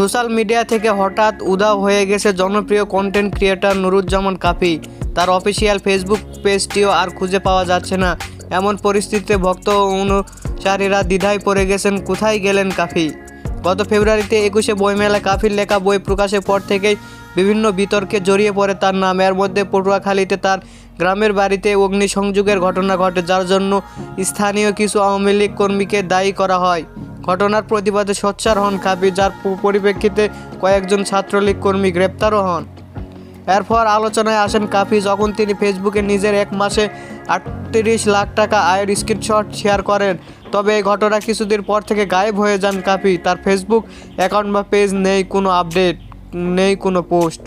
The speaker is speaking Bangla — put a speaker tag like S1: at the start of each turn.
S1: সোশ্যাল মিডিয়া থেকে হঠাৎ উধাও হয়ে গেছে জনপ্রিয় কন্টেন্ট ক্রিয়েটার নুরুজ্জামান কাফি। তার অফিসিয়াল ফেসবুক পেজটিও আর খুঁজে পাওয়া যাচ্ছে না। এমন পরিস্থিতিতে ভক্ত ও অনুসারীরা দ্বিধায় পড়ে গেছেন, কোথায় গেলেন কাফি? গত ফেব্রুয়ারিতে একুশে বইমেলা কাফির লেখা বই প্রকাশের পর থেকেই বিভিন্ন বিতর্কে জড়িয়ে পড়ে তার নাম। এর মধ্যে পটুয়াখালীতে তার গ্রামের বাড়িতে অগ্নিসংযোগের ঘটনা ঘটে, যার জন্য স্থানীয় কিছু আওয়ামী লীগ কর্মীকে দায়ী করা হয়। ঘটনার প্রতিবাদে সোচ্চার হন খাবি যার পরিপ্রেক্ষিতে কয়েকজন ছাত্রলীগ কর্মী গ্রেপ্তারও হন। এরপর আলোচনায় আসেন কাফি, যখন তিনি ফেসবুকে নিজের এক মাসে আটত্রিশ লাখ টাকা আয়ের স্ক্রিনশট শেয়ার করেন। তবে এই ঘটনা কিছুদিন পর থেকে গায়েব হয়ে যান কাফি। তার ফেসবুক অ্যাকাউন্ট বা পেজ নেই কোনো আপডেট, নেই কোনো পোস্ট।